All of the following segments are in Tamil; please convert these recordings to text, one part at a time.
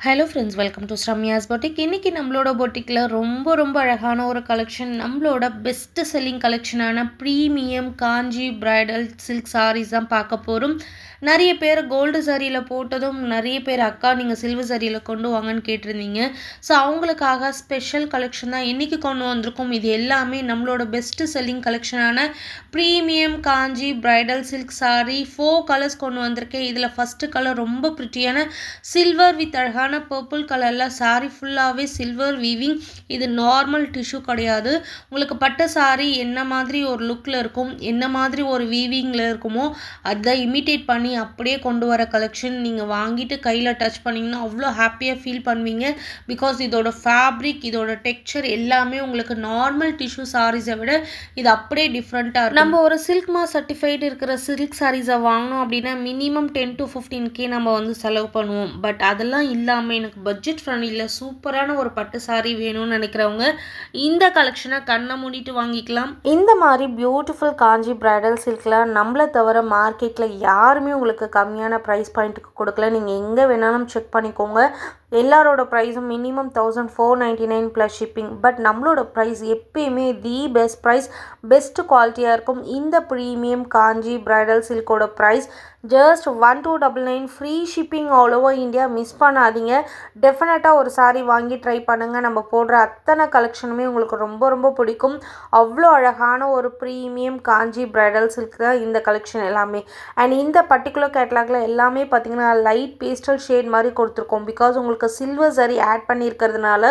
Hello friends welcome to Sramya's boutique இன்றைக்கி நம்மளோட பொட்டிக்கில் ரொம்ப ரொம்ப அழகான ஒரு கலெக்ஷன் நம்மளோட best selling கலெக்ஷனான premium Kanchi bridal silk sarees தான் பார்க்க போகிறோம் நிறைய பேர் கோல்டு சாரியில் போட்டதும் நிறைய பேர் அக்கா நீங்கள் சில்வர் சாரியில் கொண்டு வாங்கன்னு கேட்டிருந்தீங்க. ஸோ அவங்களுக்காக ஸ்பெஷல் கலெக்ஷன் தான் இன்றைக்கி கொண்டு வந்திருக்கோம். இது எல்லாமே நம்மளோட best selling கலெக்ஷனான premium Kanchi bridal silk sari four colours கொண்டு வந்திருக்கேன். இதில் ஃபஸ்ட்டு கலர் ரொம்ப ப்ரிட்டியான சில்வர் வித் அழகான பர்பிள் கலரில் சாரி ஃபுல்லாகவே சில்வர் வீவிங் இது நார்மல் டிஷ்யூ கிடையாது. உங்களுக்கு பட்டு சாரி என்ன மாதிரி ஒரு லுக்கில் இருக்கும் என்ன மாதிரி ஒரு வீவிங்கில் இருக்குமோ அதை இமிட்டேட் பண்ணி பண்ணி அப்படியே கொண்டு வர கலெக்ஷன் நீங்கள் வாங்கிட்டு கையில் டச் பண்ணிங்கன்னா அவ்வளோ ஹாப்பியாக ஃபீல் பண்ணுவீங்க. பிகாஸ் இதோட ஃபேப்ரிக் இதோட டெக்ஸ்சர் எல்லாமே உங்களுக்கு நார்மல் டிஷ்யூ சாரீஸை விட இது அப்படியே டிஃப்ரெண்ட்டாக இருக்கும். நம்ம ஒரு சில்க் மா சர்டிஃபைடு இருக்கிற சில்க் சாரீஸை வாங்கினோம் அப்படின்னா minimum ten to fifteen K நம்ம வந்து செலவு பண்ணுவோம். பட் அதெல்லாம் இல்லாமல் எனக்கு பட்ஜெட் ஃப்ரெண்ட்லியில் சூப்பரான ஒரு பட்டு சாரீ வேணும்னு நினைக்கிறவங்க இந்த கலெக்ஷனை கண்ணை மூடிட்டு வாங்கிக்கலாம். இந்த மாதிரி பியூட்டிஃபுல் காஞ்சி பிரைடல் சில்கில் நம்மளை தவிர மார்க்கெட்டில் யாருமே உங்களுக்கு கம்மியான ப்ரைஸ் பாயிண்ட்டுக்கு கொடுக்கல. நீங்கள் எங்கே வேணாலும் செக் பண்ணிக்கோங்க. எல்லாரோட ப்ரைஸும் minimum thousand four ninety nine plus shipping but நம்மளோட ப்ரைஸ் எப்பயுமே தி பெஸ்ட் ப்ரைஸ் பெஸ்ட் குவாலிட்டியாக இருக்கும். இந்த premium Kanchi bridal சில்கோட price just one two double nine free shipping all over India miss பண்ணாதீங்க. டெஃபினட்டாக ஒரு சாரீ வாங்கி ட்ரை பண்ணுங்கள் நம்ம போடுற அத்தனை கலெக்ஷனுமே உங்களுக்கு ரொம்ப ரொம்ப பிடிக்கும். அவ்வளோ அழகான ஒரு ப்ரீமியம் காஞ்சி ப்ரைடல் சில்க் தான் இந்த கலெக்ஷன் எல்லாமே. அண்ட் இந்த பர்டிகுலர் கேட்லாகில் எல்லாமே பார்த்திங்கன்னா லைட் பேஸ்டல் ஷேட் மாதிரி கொடுத்துருக்கோம். பிகாஸ் உங்களுக்கு உங்களுக்கு சில்வர் சரி ஆட் பண்ணியிருக்கிறதுனால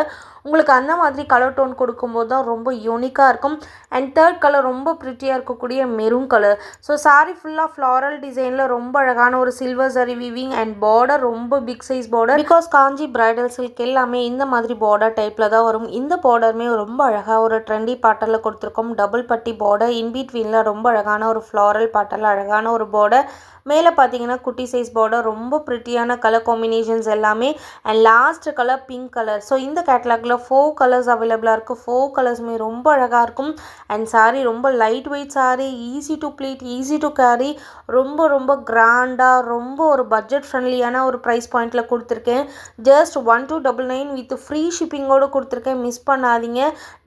உங்களுக்கு அந்த மாதிரி கலர் டோன் கொடுக்கும்போது தான் ரொம்ப யூனிக்காக இருக்கும். அண்ட் தேர்ட் கலர் ரொம்ப ப்ரிட்டியாக இருக்கக்கூடிய மெரூன் கலர் ஸோ சாரி ஃபுல்லாக ஃப்ளாரல் டிசைனில் ரொம்ப அழகான ஒரு சில்வர் சரி விவிங் அண்ட் பார்டர் ரொம்ப big size border because Kanchi bridal silk எல்லாமே இந்த மாதிரி பார்டர் டைப்பில் தான் வரும். இந்த பார்டருமே ரொம்ப அழகாக ஒரு ட்ரெண்டி பாட்டலில் கொடுத்துருக்கோம். டபுள் பட்டி பார்டர் இன்பிட்வீனில் ரொம்ப அழகான ஒரு ஃப்ளாரல் பாட்டரில் அழகான ஒரு பார்டர் மேலே பார்த்தீங்கன்னா குட்டி சைஸ் பார்டர் ரொம்ப ப்ரிட்டியான கலர் காம்பினேஷன்ஸ் எல்லாமே. And last colour pink colour so இந்த கேட்லாகில் ஃபோர் கலர்ஸ் அவைலபிளாக இருக்குது ஃபோர் கலர்ஸுமே ரொம்ப அழகாக இருக்கும். அண்ட் சாரீ ரொம்ப light weight sari easy to pleat easy to carry ரொம்ப ரொம்ப கிராண்டாக ரொம்ப ஒரு பட்ஜெட் ஃப்ரெண்ட்லியான ஒரு ப்ரைஸ் பாயிண்ட்டில் கொடுத்துருக்கேன். Just one two double nine with free ஷிப்பிங்கோடு கொடுத்துருக்கேன். மிஸ் பண்ணாதீங்க.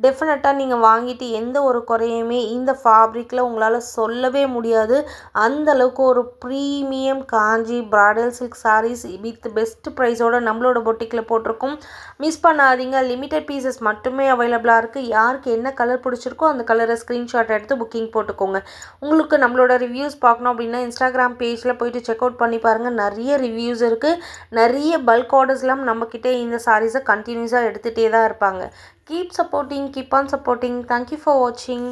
டெஃபினட்டாக நீங்கள் வாங்கிட்டு எந்த ஒரு குறையுமே இந்த ஃபேப்ரிக்கில் உங்களால் சொல்லவே முடியாது. அந்த அளவுக்கு ஒரு premium Kanchi bridal silk sarees with best ப்ரைஸோட நம்மளோட பொட்டிக்கில் போட்டிருக்கோம். மிஸ் பண்ணாதீங்க. லிமிட்டட் பீசஸ் மட்டுமே அவைலபிளாக இருக்குது யாருக்கு என்ன கலர் பிடிச்சிருக்கோ அந்த கலரை ஸ்க்ரீன்ஷாட் எடுத்து புக்கிங் போட்டுக்கோங்க. உங்களுக்கு நம்மளோட ரிவ்யூஸ் பார்க்கணும் அப்படின்னா இன்ஸ்டாகிராம் பேஜில் போயிட்டு செக் அவுட் பண்ணி பாருங்கள் நிறைய ரிவ்யூஸ் இருக்குது நிறைய பல்க் ஆர்டர்ஸ்லாம் நம்மக்கிட்டே இந்த சாரீஸை கண்டினியூஸாக எடுத்துகிட்டே தான் இருப்பாங்க. Keep supporting keep on supporting thank you for வாட்சிங்